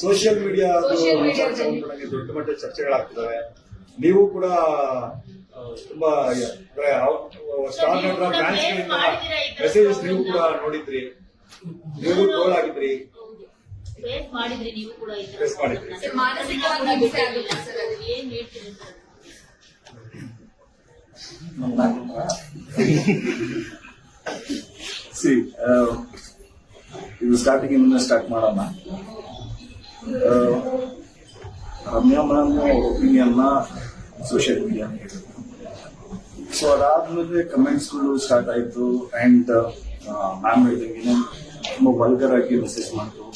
Social media ದೊಡ್ಡ ಮಟ್ಟದ ಚರ್ಚೆಗಳಾಗ್ತಿದ್ದಾವೆ ನೀವು ಕೂಡ ತುಂಬಾ ಸ್ಟಾರ್ ನಟರ ಫ್ಯಾನ್ಸ್ ಮೆಸೇಜಸ್ ನೀವು ಕೂಡ ನೋಡಿದ್ರಿ. ನೀವು ಟ್ರೋಲ್ ಆಗಿದ್ರಿ. ಫೇಸ್ ಮಾಡಿದ್ರಿ ನೀವು ಕೂಡ ಇದು ಸ್ಟಾರ್ಟಿಂಗ್ ಮುಂದೆ ಸ್ಟಾರ್ಟ್ ಮಾಡೋಣ ರಮ್ಯಾ ಮ್ಯಾಮ್ ಒಪಿನಿಯನ್ನ ಸೋಷಿಯಲ್ ಮೀಡಿಯಾ ಸೊ ಅದಾದ್ಮೇಲೆ ಕಮೆಂಟ್ಸ್ಗಳು ಸ್ಟಾರ್ಟ್ ಆಯ್ತು ಅಂಡ್ ಮ್ಯಾಮ್ ಹೇಳಿದಂಗೆ ತುಂಬಾ ವಲ್ಗರ್ ಆಗಿ ಮೆಸೇಜ್ ಮಾಡಿದ್ರು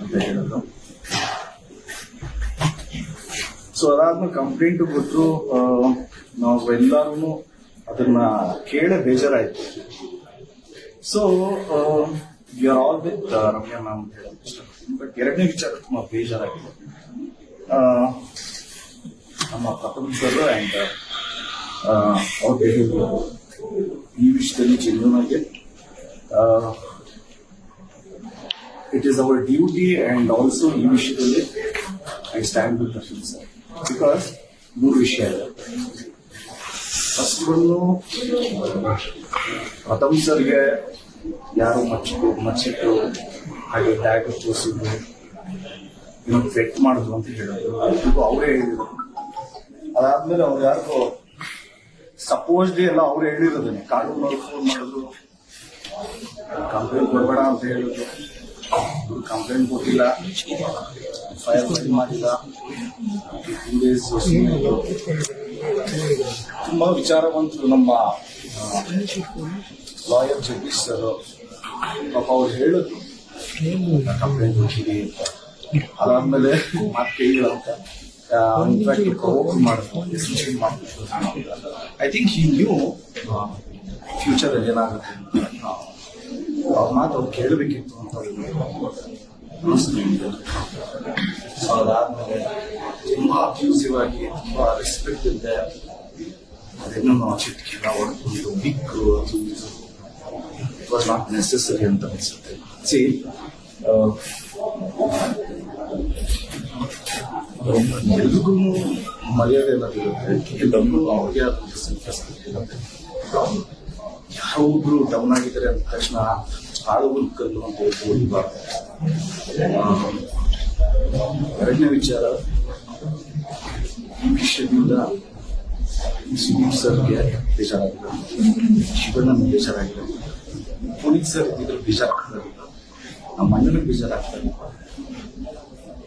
ಅಂತ ಹೇಳಿದ್ರು ಸೊ ಅದಾದ್ಮೇಲೆ ಕಂಪ್ಲೇಂಟ್ ಕೊಟ್ಟರು ನಾವು ಎಲ್ಲರೂ ಅದನ್ನ ಕೇಳೇ ಬೇಜಾರಾಯ್ತು. So you are all with Ramya ma'am ಅಂತ ಹೇಳಕ್ ಇಷ್ಟಪಡ್ತೀನಿ ಬಟ್ ಎರಡನೇ ವಿಚಾರ ತುಂಬಾ ಬೇಜಾರಾಗಿದೆ. ನಮ್ಮ ಪ್ರಥಮ ಸರ್ ಅಂಡ್ ಅವ್ರ ಬಿಹೇವಿಯರ್ ಈ ವಿಷಯದಲ್ಲಿ ಜೆನ್ಯೂನ್ ಆಗಿ it is our duty and also ಈ ವಿಷಯದಲ್ಲಿ I stand with Darshan sir because ಮೂರು ವಿಷಯ ಇದೆ. ಫಸ್ಟ್ ಬಂದು ಪ್ರಥಮ್ ಸರ್ಗೆ ಯಾರು ಮಚ್ಚಿಟ್ಟು ಮಚ್ಚಿಟ್ಟು ಹಾಗೆ ಟ್ಯಾಗ್ ತೋರಿಸಿದ್ರು. ಏನೋ ಫೆಟ್ ಮಾಡಿದ್ರು ಅಂತ ಹೇಳಿದ್ರು. ಅದಕ್ಕೂ ಅವರೇ ಹೇಳಿದ್ರು. ಅದಾದ್ಮೇಲೆ ಅವ್ರು ಯಾರಿಗೂ ಸಪೋಸ್ಲಿ ಎಲ್ಲ ಅವ್ರು ಹೇಳಿರೋದನ್ನೇ ಕಾನೂನವ್ರು ಫೋನ್ ಮಾಡಿದ್ರು. ಕಂಪ್ಲೇಂಟ್ ಕೊಡಬೇಡ ಅಂತ ಹೇಳಿದ್ರು. ಕಂಪ್ಲೇಂಟ್ ಕೊಟ್ಟಿಲ್ಲ. ಫೈರ್ ಫೈಲ್ ಮಾಡಿಲ್ಲ. ಟೂ ಡೇಸ್ ತುಂಬಾ ವಿಚಾರವಂತರು ನಮ್ಮ ಲಾಯರ್ ಜಗದೀಶ್ ಸರ್ ಪಾಪ ಅವ್ರು ಹೇಳಿದ್ರು ಕಂಪ್ಲೇಂಟ್ ಕೊಟ್ಟಿರಿ ಅಂತ ಅದಾದ್ಮೇಲೆ ಮಾತು ಇನ್ಫ್ಯಾಕ್ಟ್ ಪ್ರವೋಕ್ ಮಾಡಿದ್ರು ಡಿಸಿಷನ್ ಮಾಡಿದ್ರು ಐ ಥಿಂಕ್ ಈ ನ್ಯೂ ಫ್ಯೂಚರ್ ಅಲ್ಲಿ ಏನಾಗುತ್ತೆ. ಅವ್ರ ಮಾತು ಅವ್ರು ಕೇಳಬೇಕಿತ್ತು ಅಂತ. ಸೊ ಅದಾದ್ಮೇಲೆ ತುಂಬಾ ಅಬ್ಯೂಸಿವ್ ಆಗಿ ತುಂಬಾ ರೆಸ್ಪೆಕ್ಟ್ ಇಲ್ಲದೆ ಅದೇನೋ ಚಿಟ್ಕೆಲ್ಲ ಹೊಡ್ಕೊಂಡು ಬಿಕ್ಕು ಅದು ಇದು. ಇಟ್ ವಾಸ್ ನಾಟ್ ನೆಸೆಸರಿ ಅಂತ ಅನ್ಸುತ್ತೆ ಸಿ ಎಲ್ರಿಗೂ ಮರ್ಯಾದೆ ಅನ್ನೋದಿರುತ್ತೆ ಎಲ್ಲರಿಗೂ ಅವ್ರಿಗೆ ಆದ self respect ಇರುತ್ತೆ ಯಾರೋ ಒಬ್ರು ಡೌನ್ ಆಗಿದ್ದಾರೆ ಅಂದ ತಕ್ಷಣ ಆಳುಗಳು ಕಲ್ಲು ಅಂತ ಹೇಳ್ಬೋದು ಎರಡನೇ ವಿಚಾರ ಈ ವಿಷಯದಿಂದ ಸುದೀಪ್ ಸರ್ಗೆ ಬೇಜಾರಾಗಿದೆ ಶಿವಣ್ಣನ ಬೇಜಾರಾಗಿದೆ ಪುನೀತ್ ಸರ್ ಇದ್ರ ಬೇಜಾರಾಗ್ತದೆ ನಮ್ಮ ಅಣ್ಣನಿಗೆ ಬೇಜಾರಾಗ್ತದೆ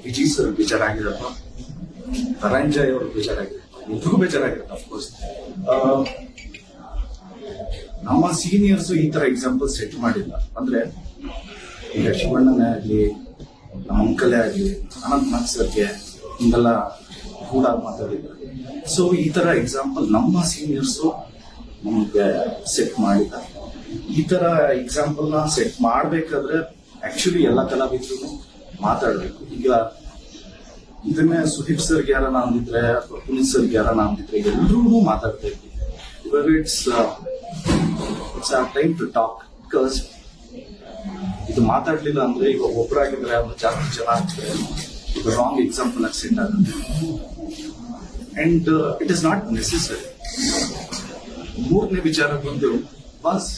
ವಿಜಯ್ ಸರ್ ಬೇಜಾರಾಗಿರಪ್ಪ ಧನಂಜಯ್ ಅವರು ಬೇಜಾರಾಗಿದೆ ಎಲ್ರಿಗೂ ಬೇಜಾರಾಗಿರುತ್ತೆ ಅಫ್ಕೋರ್ಸ್ ನಮ್ಮ ಸೀನಿಯರ್ಸ್ ಈ ತರ ಎಕ್ಸಾಂಪಲ್ ಸೆಟ್ ಮಾಡಿಲ್ಲ. ಅಂದ್ರೆ, ಈಗ ಶಿವಣ್ಣನೇ ಆಗ್ಲಿ, ನಮ್ಮ ಅಂಕಲೇ ಆಗ್ಲಿ ಅನಂತ್ ನಾಗ್ ಸರ್ಗೆ ಹಿಂಗೆಲ್ಲ ಕೂಡ ಮಾತಾಡಿದ್ದಾರೆ ಸೊ ಈ ತರ ಎಕ್ಸಾಂಪಲ್ ನಮ್ಮ ಸೀನಿಯರ್ಸ್ ನಮ್ಗೆ ಸೆಟ್ ಮಾಡಿದ್ದಾರೆ. ಈ ತರ ಎಕ್ಸಾಂಪಲ್ನ ಸೆಟ್ ಮಾಡ್ಬೇಕಾದ್ರೆ ಆಕ್ಚುಲಿ ಎಲ್ಲ ಕಲಾವಿದ್ರು ಮಾತಾಡ್ಬೇಕು. ಈಗ ಇದನ್ನೇ ಸುದೀಪ್ ಸರ್ ಗ್ಯಾರ ಅಂದಿದ್ರೆ ಅಥವಾ ಪುನೀತ್ ಸರ್ ಗ್ಯಾರ ಅಂದಿದ್ರೆ ಎಲ್ಲರೂ ಮಾತಾಡ್ತಾ ಇದ್ವಿ ಇವಾಗ it's it's time to talk because ಇದು ಮಾತಾಡ್ಲಿಲ್ಲ ಅಂದ್ರೆ ಈಗ ಒಬ್ಬರಾಗಿದ್ರೆ ಅದು ಜಾಸ್ತಿ ಜನ ಆಗ್ತಾರೆ. ರಾಂಗ್ ಎಕ್ಸಾಂಪಲ್ ಆಗಿ ಸೆಟ್ ಆಗುತ್ತೆ. And it is not necessary ಮೂರನೇ ವಿಚಾರ ಬಂದು, ಬಸ್,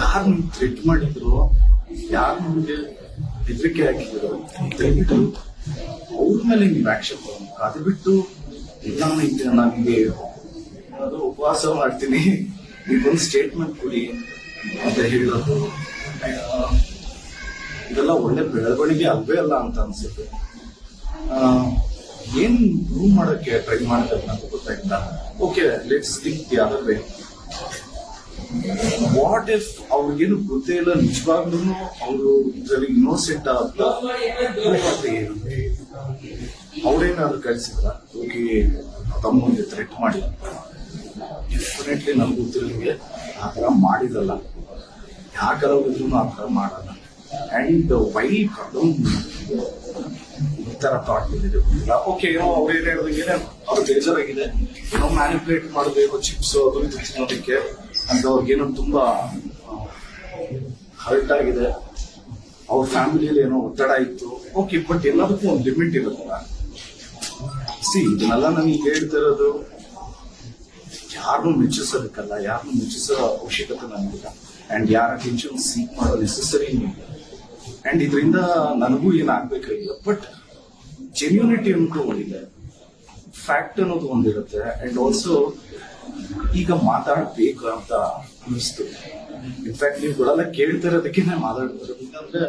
ಯಾರು ನಿಮ್ಗೆ ಥ್ರೆಟ್ ಮಾಡಿದ್ರು? ಯಾರು ನಿಮಗೆ ಹೆದರಿಕೆ ಹಾಕಿದ್ರು? ದಯವಿಟ್ಟು ಅವ್ರ ಮೇಲೆ ನೀವು ಆಕ್ಷನ್ ಅದು ಬಿಟ್ಟು ಇಲ್ಲ ನನಗೆ ನನಗೆ ಅದು ಉಪವಾಸ ಮಾಡ್ತೀನಿ. ನೀವೊಂದು ಸ್ಟೇಟ್ಮೆಂಟ್ ಕೊಡಿ ಅಂತ ಹೇಳೋದು ಇದೆಲ್ಲ ಒಳ್ಳೆ ಬೆಳವಣಿಗೆ ಅಲ್ವೇ ಅಲ್ಲ ಅಂತ ಅನ್ಸುತ್ತೆ. ಏನ್ ಪ್ರೂವ್ ಮಾಡೋಕೆ ಟ್ರೈ ಮಾಡ್ತಾರೆ ಅಂತ okay let's think the what if ಅವ್ರಿಗೇನು ಗೊತ್ತೇ ಇಲ್ಲ ನಿಜವಾಗ್ಲೂ ಅವರು ಇದರಲ್ಲಿ ಇನ್ನೋಸೆಂಟ್ ಏನು ಅವ್ರೇನಾದ್ರು ಕಳಿಸಿದ್ರ? ಹೋಗಿ ತಮ್ಮನಿಗೆ ಥ್ರೆಟ್ ಮಾಡಿ ಡೆಫಿನೆಟ್ಲಿ ನನ್ಗೆ ಗೊತ್ತಿರೋರಿಗೆ ಆ ಥರ ಮಾಡಿದಲ್ಲ. ಯಾಕರ ಹೋದ್ರು ಆ ಥರ ಮಾಡಲ್ಲ. ಅಂಡ್ ವೈ ಕಡಮ್ ತರ ಥಾಟ್ ಬಂದಿದೆ. ಓಕೆ ಏನೋ ಅವ್ರು ಏನ್ ಹೇಳಿದಂಗೆ ಅವ್ರು ಬೇಜಾರಾಗಿದೆ. ಏನೋ ಮ್ಯಾನಿಪುಲೇಟ್ ಮಾಡಬೇಕು ಚಿಪ್ಸ್ ಅದು ಇದು ತಿನ್ನೋದಕ್ಕೆ ಅಂತ ಅವ್ರಿಗೇನೋ ತುಂಬಾ ಹರ್ಟ್ ಆಗಿದೆ. ಅವ್ರ ಫ್ಯಾಮಿಲಿಯಲ್ಲಿ ಏನೋ ಒತ್ತಡ ಇತ್ತು. ಓಕೆ ಬಟ್ ಎಲ್ಲದಕ್ಕೂ ಒಂದು ಲಿಮಿಟ್ ಇರುತ್ತಲ್ಲ. ಸಿ ಇದನ್ನೆಲ್ಲ ನನಗೆ ಹೇಳ್ತಿರೋದು ಯಾರನ್ನೂ ಮೆಚ್ಚಿಸೋದಕ್ಕಲ್ಲ ಯಾರನ್ನೂ ಮೆಚ್ಚಿಸೋ ಅವಶ್ಯಕತೆ ನನಗಿಲ್ಲ ಅಂಡ್ ಯಾರ ಟೆನ್ಷನ್ ಸೀಕ್ ಮಾಡೋ ನೆಸೆಸರಿ ಇಲ್ಲ. ಅಂಡ್ ಇದರಿಂದ ನನಗೂ ಏನಾಗಬೇಕಾಗಿಲ್ಲ ಬಟ್ ಜೆನ್ಯೂನಿಟಿ ಅನ್ನೋದು ಒಂದಿದೆ. ಫ್ಯಾಕ್ಟ್ ಅನ್ನೋದು ಒಂದಿರುತ್ತೆ. ಅಂಡ್ ಆಲ್ಸೋ ಈಗ ಮಾತಾಡ್ಬೇಕು ಅಂತ ಅನಿಸ್ತು ಇನ್ಫ್ಯಾಕ್ಟ್ ನೀವು ಕೇಳ್ತಿರೋದಕ್ಕೆ ನಾನು ಮಾತಾಡ್ಬೋದು. ಯಾಕಂದ್ರೆ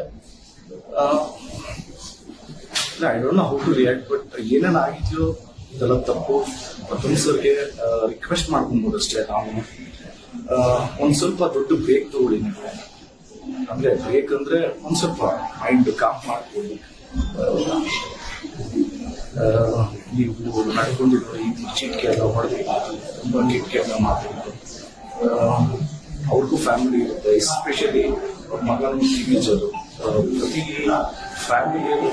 I don't know how to react but ಏನೇನು ಆಗಿದೆಯೋ ಇದೆಲ್ಲ ತಪ್ಪು. ಪ್ರಥಮ್ ರಿಕ್ವೆಸ್ಟ್ ಮಾಡ್ಕೊಬೋದು ಅಷ್ಟೇ ನಾವು. ಒಂದು ಸ್ವಲ್ಪ ದೊಡ್ಡ ಬ್ರೇಕ್ ತಗೊಳ್ಳಿ ನೀವು. ಅಂದ್ರೆ ಬ್ರೇಕ್ ಅಂದ್ರೆ ಒಂದು ಸ್ವಲ್ಪ ಮೈಂಡ್ ಕಾಮ್ ಮಾಡ್ಕೊಳ್ಳಿ. ನೀವು ನಡ್ಕೊಂಡಿರೋ ಈ ಚೀಟ್ಗೆ ಎಲ್ಲ ಹೊಡೆದು ತುಂಬ ಕೆಟ್ಟ ಎಲ್ಲ ಮಾತಾಡಿದ್ರು ಅವ್ರಿಗೂ ಫ್ಯಾಮಿಲಿ ಇರುತ್ತೆ ಎಸ್ಪೆಷಲಿ ಅವ್ರ ಮಗನ ಟೀನೇಜರು ಪ್ರತಿ ಫ್ಯಾಮಿಲಿಯಲ್ಲೂ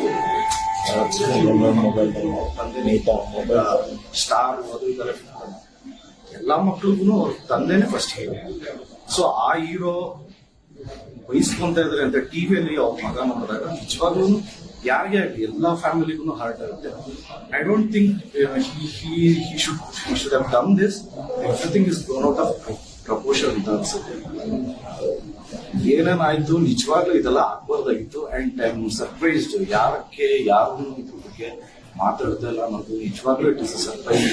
ಸ್ಟಾರ್ ಅದು ಇದೆಲ್ಲ ಎಲ್ಲ ಮಕ್ಳಿಗೂ ಅವ್ರ ತಂದೆನೆ ಫಸ್ಟ್ ಹೀರೋ ಸೊ ಆ ಹೀರೋ ವಹಿಸ್ಕೊಂತ ಇದ್ರೆ ಅಂತ ಟಿವಿಯಲ್ಲಿ ಅವ್ರ ಮಗ ನೋಡಿದಾಗ ನಿಜವಾಗ್ಲೂ ಯಾರಿಗೆ ಆಗಲಿ ಎಲ್ಲ ಫ್ಯಾಮಿಲಿಗೂ ಹಾರ್ಟ್ ಆಗುತ್ತೆ. I don't think should should have done this everything is grown out of proportion ಅಂತ ಅನ್ಸುತ್ತೆ. ಏನೇನಾಯ್ತು, ನಿಜವಾಗ್ಲೂ ಇದೆಲ್ಲ ಆಗ್ಬಾರ್ದಾಗಿತ್ತು. ಅಂಡ್ ಐ ಆಮ್ ಸರ್ಪ್ರೈಸ್ಡ್ ಯಾರಕ್ಕೆ ಯಾರು ಇದ್ರ ಬಗ್ಗೆ ಮಾತಾಡ್ತಾ ಇಲ್ಲ ಅನ್ನೋದು ನಿಜವಾಗ್ಲೂ ಇಟ್ ಇಸ್ ಸರ್ಪ್ರೈಸ್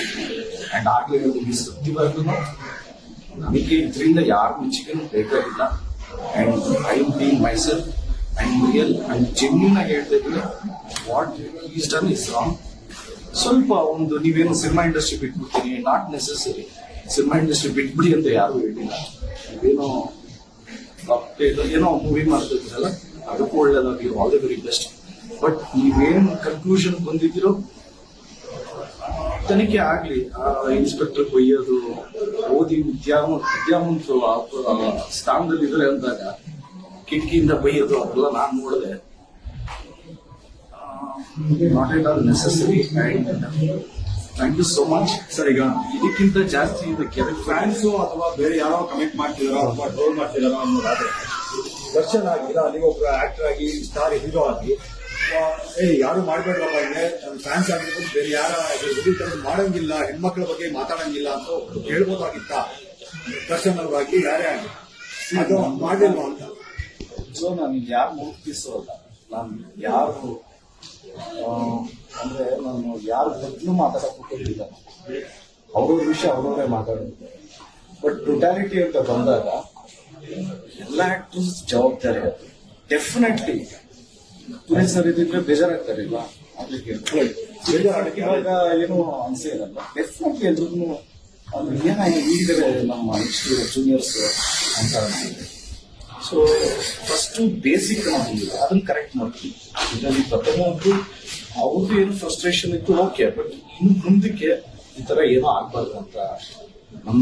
ಅಂಡ್ ಆಗ್ಲೇ ಹೇಳಿದ್ವಿ ಸತ್ಯವಾಗ್ಲೂ ನನಗೆ ಇದರಿಂದ ಯಾರು ಮೆಚ್ಚುಗೆನೂ ಬೇಕಾಗಿಲ್ಲ. And I be my and real and genuine ಆಗಿ ಹೇಳ್ತಾ ಇದ್ರೆ what is done is wrong ಸ್ವಲ್ಪ ಒಂದು ನೀವೇನು ಸಿನಿಮಾ ಇಂಡಸ್ಟ್ರಿ ಬಿಟ್ಬಿಡ್ತೀನಿ ನಾಟ್ ನೆಸೆಸರಿ ಸಿನಿಮಾ ಇಂಡಸ್ಟ್ರಿ ಬಿಟ್ಬಿಡಿ ಅಂತ ಯಾರು ಹೇಳಿಲ್ಲ. ನೀವೇನೋ ಏನೋ ಮೂವಿ ಮಾಡ್ತಿದ್ರಲ್ಲ ಅದಕ್ಕೂ ಒಳ್ಳೇದಾಗಿ all the very best but ನೀವೇನು ಕನ್ಕ್ಲೂಷನ್ ಬಂದಿದ್ದೀರೋ, ತನಿಖೆ ಆಗ್ಲಿ. ಆ ಇನ್ಸ್ಪೆಕ್ಟರ್ ಕೊಯ್ಯೋದು, ಓದಿ ವಿದ್ಯಾವಂತ ವಿದ್ಯಾವಂತರು ಸ್ಥಾನದಲ್ಲಿ ಇದ್ರೆ ಅಂದಾಗ ಕಿಟಕಿಯಿಂದ ಬೈಯೋದು ಅದೆಲ್ಲ ನಾನು ನೋಡಿದೆ. Not at all necessary thank you so much sir ಈಗ ಇದಕ್ಕಿಂತ ಜಾಸ್ತಿ ಇದಕ್ಕೆ ಫ್ಯಾನ್ಸು ಅಥವಾ ಬೇರೆ ಯಾರೋ ಕಮೆಂಟ್ ಮಾಡ್ತಿದಾರೋ ಅಥವಾ ಟ್ರೋಲ್ ಮಾಡ್ತಿದಾರೋ ಅನ್ನೋದಾದ್ರೆ, ದರ್ಶನ್ ಆಗಿಲ್ಲ ನೀವು ಒಬ್ಬ ಆಕ್ಟರ್ ಆಗಿ ಸ್ಟಾರ್ ಹೀರೋ ಆಗಿ ಏ ಯಾರು ಮಾಡ್ಬೇಡ್ರಪ್ಪ ಇದೆ ನನ್ನ ಫ್ಯಾನ್ಸ್ ಆಗಿರ್ಬೋದು, ಬೇರೆ ಯಾರ ಮಾಡಂಗಿಲ್ಲ, ಹೆಣ್ಮಕ್ಳ ಬಗ್ಗೆ ಮಾತಾಡಂಗಿಲ್ಲ ಅಂತ ಹೇಳ್ಬೋದಾಗಿತ್ತ ದರ್ಶನ್ ಅವ್ರಾಗಿ ಯಾರೇ ಆಗಿ ಅದು ಮಾಡಿಲ್ವಾ ಅಂತ? ಸೊ ನಾನು ಯಾರು ಮುಗಿಸೋಲ್ಲ ನಾನು ಯಾರು ಅಂದ್ರೆ ನಾನು ಯಾರ ಬಗ್ಗೆ ಮಾತಾಡಕ್ ಹೋಗಿಲ್ಲ. ಅವ್ರವ್ರ ವಿಷಯ ಅವ್ರವ್ರೇ ಮಾತಾಡೋದು. ಬಟ್ ಟೊಟಾಲಿಟಿ ಅಂತ ಬಂದಾಗ ಎಲ್ಲ ಆಕ್ಟರ್ಸ್ ಜವಾಬ್ದಾರಿ ಅದು. ಡೆಫಿನೆಟ್ಲಿ ಪೊಲೀಸರು ಇದ್ರೆ ಬೇಜಾರಾಗ್ತಾರೆ ಇಲ್ವಾ? ಅದಕ್ಕೆ ಇವಾಗ ಏನು ಅನ್ಸೇ ಇರಲ್ಲ ಡೆಫಿನೆಟ್ಲಿ ಎಲ್ರಿಗೂ ಅಂದ್ರೆ ಏನಾಗಿ ಈಗಿದ್ರೆ ನಮ್ಮ ನೆಕ್ಸ್ಟ್ ಜೂನಿಯರ್ಸ್ ಅಂತ ಅನ್ಸುತ್ತೆ. ಸೊ ಫಸ್ಟ್ ಬೇಸಿಕ್ ಬಂದಿದೆ ಅದನ್ನ ಕರೆಕ್ಟ್ ಮಾಡ್ತೀವಿ ಇದರಲ್ಲಿ ಪ್ರಥಮ ಒಂದು ಅವ್ರದ್ದು ಏನು ಫ್ರಸ್ಟ್ರೇಷನ್ ಇತ್ತು ಓಕೆ ಬಟ್ ಇನ್ನು ಮುಂದಕ್ಕೆ ಈ ತರ ಏನೋ ಆಗ್ಬಾರ್ದು ಅಂತ ನಮ್ಮ